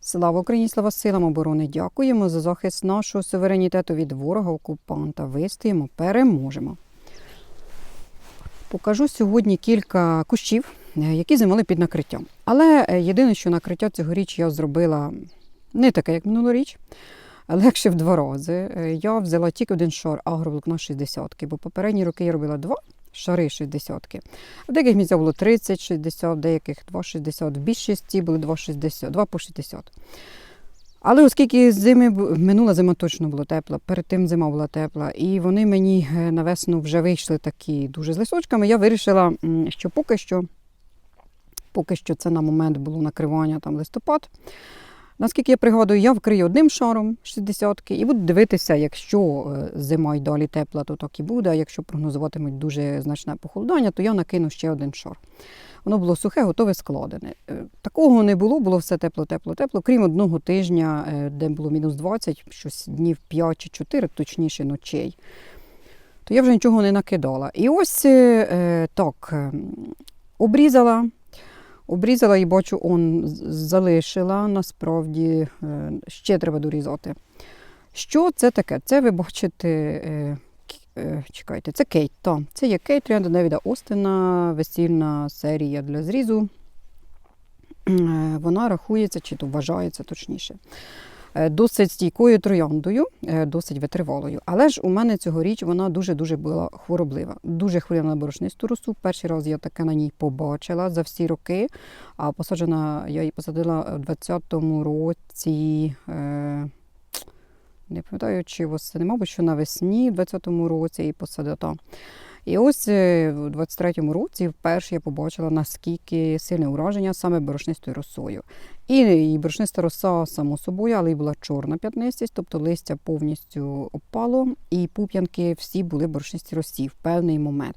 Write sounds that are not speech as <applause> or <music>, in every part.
Слава Україні, слава силам оборони! Дякуємо за захист нашого суверенітету від ворога окупанта. Вистоїмо, переможемо. Покажу сьогодні кілька кущів, е, які зимали під накриттям. Але е, єдине, що накриття цьогоріч я зробила не таке, як минулоріч, легше в два рази. Е, Я взяла тільки один шар агроволокна 60 бо попередні роки я робила два шари 60 В деяких місцях було 30-60, в деяких 2,60, в більшості були 2,60, 2 по 60. Але оскільки зими минула зима точно була тепла, перед тим зима була тепла, і вони мені е, на весну вже вийшли такі дуже з лисочками, я вирішила, що поки що, поки що це на момент було накривання там листопад. Наскільки я пригадую, я вкрию одним шаром 60 і буду дивитися, якщо е, зима й далі тепла, то так і буде. А якщо прогнозуватимуть дуже значне похолодання, то я накину ще один шар. Воно було сухе, готове, складене. Е, Такого не було, було все тепло, тепло, тепло. Крім одного тижня, е, де було мінус 20, щось днів 5 чи 4, точніше ночей. То я вже нічого не накидала. І ось так, е, обрізала. Обрізала і бачу, он залишила. Насправді е, ще треба дорізати. Що це таке? Це ви бачите. е, е, Чекайте, це кейт. Та, це є кейт Ріанда Девіда Остина, весільна серія для зрізу. Вона рахується, чи то вважається точніше. Е, Досить стійкою трояндою, е, досить витривалою. Але ж у мене цьогоріч вона дуже-дуже була хвороблива. Дуже хворіла на борошнисту росу. Перший раз я таке на ній побачила за всі роки. А посаджена я її посадила у 20-му році. Е, не пам'ятаю, чи восени, мабуть, що навесні, в 20-му році її посадила. І ось е, в 23-му році вперше я побачила, наскільки сильне ураження саме борошнистою росою. І, і борошниста роса, само собою, але й була чорна п'ятнистість, тобто листя повністю опало, і пуп'янки всі були борошнисті росі в певний момент.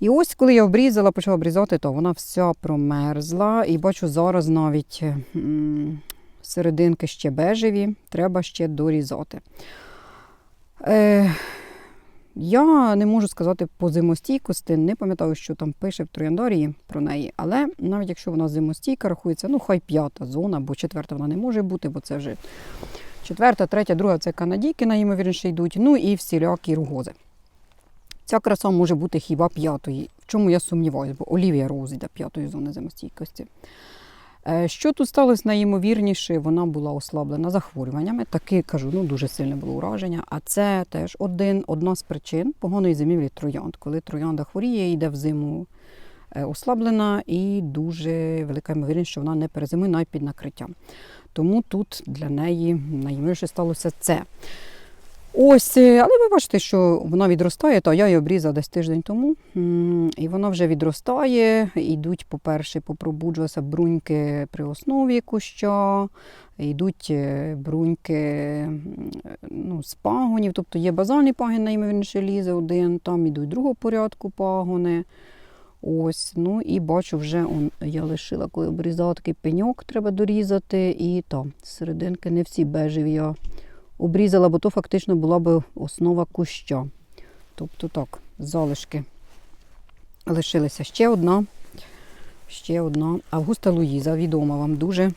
І ось, коли я обрізала, почала обрізати, то вона вся промерзла. І бачу, зараз навіть м, серединки ще бежеві, треба ще дорізати. Е, я не можу сказати по зимостійкості, не пам'ятаю, що там пише в Трояндарії про неї, але навіть якщо вона зимостійка рахується, ну хай п'ята зона, бо четверта вона не може бути, бо це вже четверта, третя, друга це канадійки, найімовірніше йдуть, ну і всілякі ругози. Ця краса може бути хіба п'ятої, в чому я сумніваюся, бо Олівія Роуз йде п'ятої зони зимостійкості. Е, Що тут сталося найімовірніше, вона була ослаблена захворюваннями. Таки кажу, ну дуже сильне було ураження. А це теж один, одна з причин поганої зимівлі троянд. Коли троянда хворіє, йде в зиму е, ослаблена і дуже велика ймовірність, що вона не перезимує навіть під накриттям. Тому тут для неї найімовірніше сталося це. Ось, е, але ви бачите, що вона відростає, то я її обрізала десь тиждень тому. І вона вже відростає. Йдуть, по-перше, попробуджувалися бруньки при основі куща, йдуть е, бруньки ну, з пагонів, тобто є базальний пагін, найімовірніше лізе один, там йдуть другого порядку пагони. Ось, ну і бачу, вже он, я лишила, коли обрізала такий пеньок, треба дорізати. І там серединки не всі бежеві я обрізала, бо то фактично була би основа куща. Тобто так, залишки лишилися ще одна. Ще одна. Августа Луїза, відома вам дуже.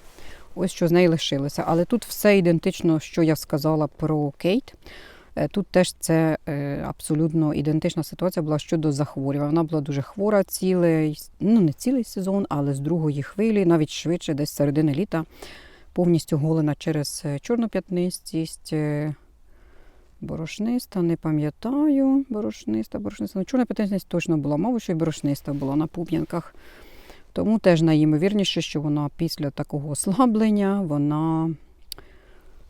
Ось що з неї лишилося. Але тут все ідентично, що я сказала про Кейт. Е, Тут теж це е, абсолютно ідентична ситуація була щодо захворювання. Вона була дуже хвора цілий, ну не цілий сезон, але з другої хвилі, навіть швидше, десь середини літа, повністю голена через е, чорну п'ятнистість. е, Борошниста, не пам'ятаю. Борошниста, борошниста. Ну, чорна п'ятнистість точно була, мабуть, що й борошниста була на пуп'янках. Тому теж найімовірніше, що вона після такого ослаблення, вона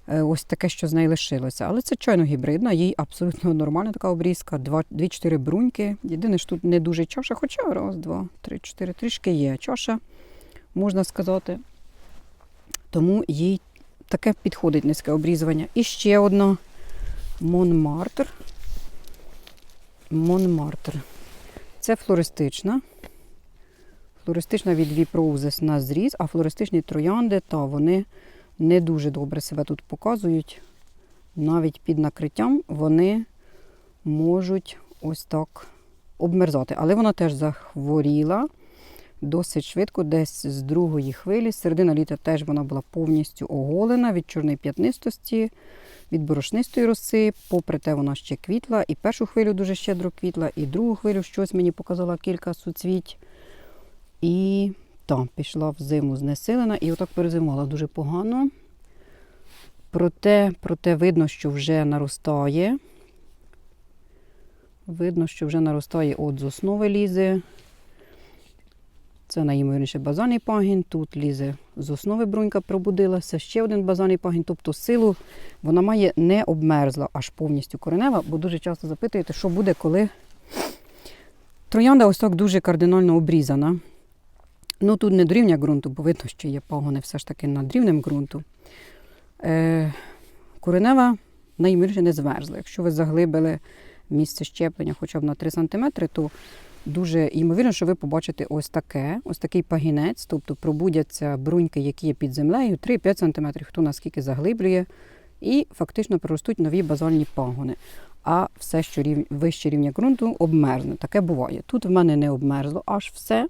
е, ось таке, що з неї лишилося. Але це чайно гібридна, їй абсолютно нормальна така обрізка. 2-4 бруньки. Єдине, що тут не дуже чаша, хоча раз, два, три, чотири, трішки є чаша, можна сказати. Тому їй таке підходить низьке обрізування. І ще одна Монмартр. Монмартр. Це флористична. Флористична від Roses на зріз, а флористичні троянди, та вони не дуже добре себе тут показують. Навіть під накриттям вони можуть ось так обмерзати. Але вона теж захворіла досить швидко, десь з другої хвилі. Середина літа теж вона була повністю оголена від чорної п'ятнистості, від борошнистої роси. Попри те, вона ще квітла. І першу хвилю дуже щедро квітла, і другу хвилю щось мені показала кілька суцвіть. І там пішла в зиму знесилена, і отак перезимувала дуже погано. Проте, проте видно, що вже наростає. Видно, що вже наростає от з основи лізе. Це найімовірніше базальний пагін. Тут лізе з основи брунька пробудилася. Ще один базальний пагін. Тобто силу вона має не обмерзла аж повністю коренева, бо дуже часто запитуєте, що буде, коли троянда ось так дуже кардинально обрізана. Ну тут не до ґрунту, бо видно, що є пагони все ж таки над рівнем ґрунту. Е, коренева найімовірніше не змерзла. Якщо ви заглибили місце щеплення хоча б на 3 см, то дуже ймовірно, що ви побачите ось таке, ось такий пагінець, тобто пробудяться бруньки, які є під землею, 3-5 см, хто наскільки заглиблює, і фактично проростуть нові базальні пагони. А все, що рів... вище рівня ґрунту, обмерзне. Таке буває. Тут в мене не обмерзло аж все.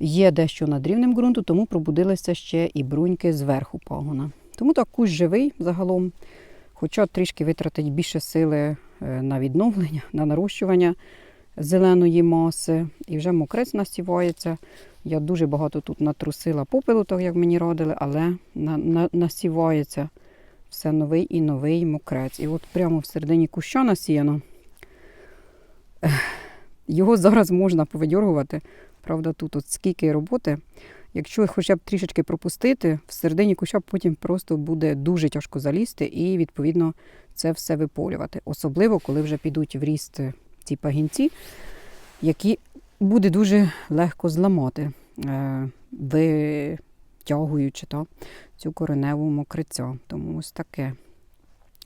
Є дещо над рівнем ґрунту, тому пробудилися ще і бруньки зверху пагона. Тому так кущ живий загалом, хоча трішки витратить більше сили е, на відновлення, на нарощування зеленої маси. І вже мокрець насівається. Я дуже багато тут натрусила попелу, так як мені радили, але на, на, насівається все новий і новий мокрець. І от прямо в середині куща насіяно. Його зараз можна повидьоргувати. Правда, тут от скільки роботи. Якщо хоча б трішечки пропустити, в середині куща потім просто буде дуже тяжко залізти і, відповідно, це все виполювати. Особливо, коли вже підуть в ріст ці пагінці, які буде дуже легко зламати, е, витягуючи та, цю кореневу мокриця. Тому ось таке.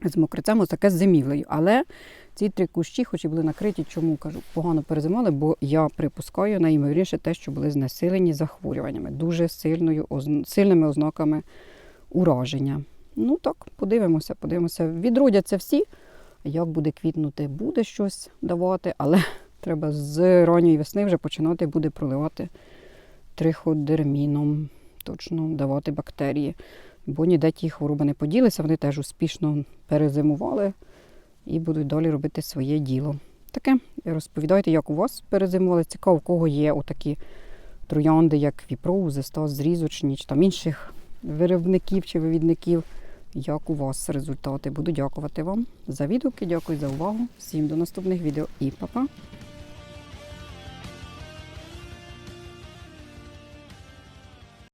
З мокрицем ось таке з зимівлею. Але ці три кущі, хоч і були накриті, чому кажу, погано перезимали, бо я припускаю найімовірніше те, що були знесилені захворюваннями, дуже сильною, сильними ознаками ураження. Ну так, подивимося, подивимося. Відродяться всі. Як буде квітнути, буде щось давати, але <laughs> треба з ранньої весни вже починати буде проливати триходерміном, точно давати бактерії. Бо ніде ті хвороби не поділися, вони теж успішно перезимували і будуть далі робити своє діло. Таке розповідайте, як у вас перезимували. Цікаво, у кого є отакі троянди, як віпроузи, стас, зрізочні, чи там інших виробників чи вивідників. Як у вас результати? Буду дякувати вам за відгуки. Дякую за увагу. Всім до наступних відео і па-па!